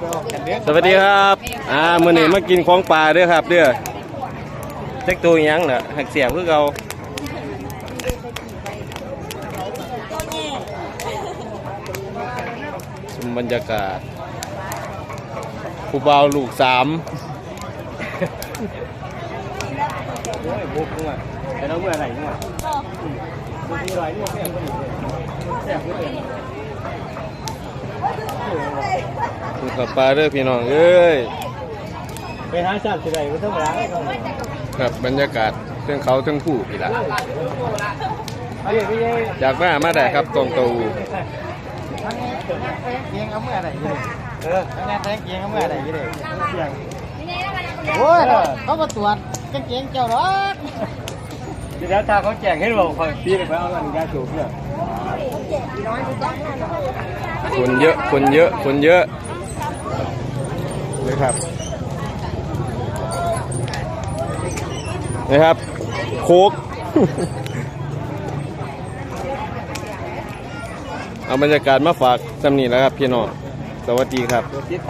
สวัสดีครับอ่ามื้อนี้มากินของปลาเด้อครับเด้อเจ๊กตัวอิหยังน่ะหักเสียบคือเก่าชมบรรยากาศผู้บ่าวลูกสามบุกเมื่อแต่เราเมื่อไหร่เมื่อบุกไรเมื่อแม่ก็อยู่แซ่บ ก็เป็นคือกับปลาเด้อพี่น้องเอ้ยไปหาชาติใดก็ต้องร้านครับบรรยากาศเรื่องเขาเรื่องผู้พี่ละเอาอย่างนี้อยากมามาได้ครับตรงตูเกียงเอาเมื่อไหร่ยี่เออแน่แต่เกียงเอาเมื่อไหร่ยี่เลยเกียงโอ้ยเขามาตรวจกางเกงเจ้าหรอเดี๋ยวถ้าเขาแจงให้เราคอยปีไปเอาเงินยาสูบเนี่ยคนเยอะคนเยอะคนเยอะ นะครับนะครับ โคกเอาบรรยากาศมาฝากสำนีแล้วครับพี่น้องสวัสดีครับ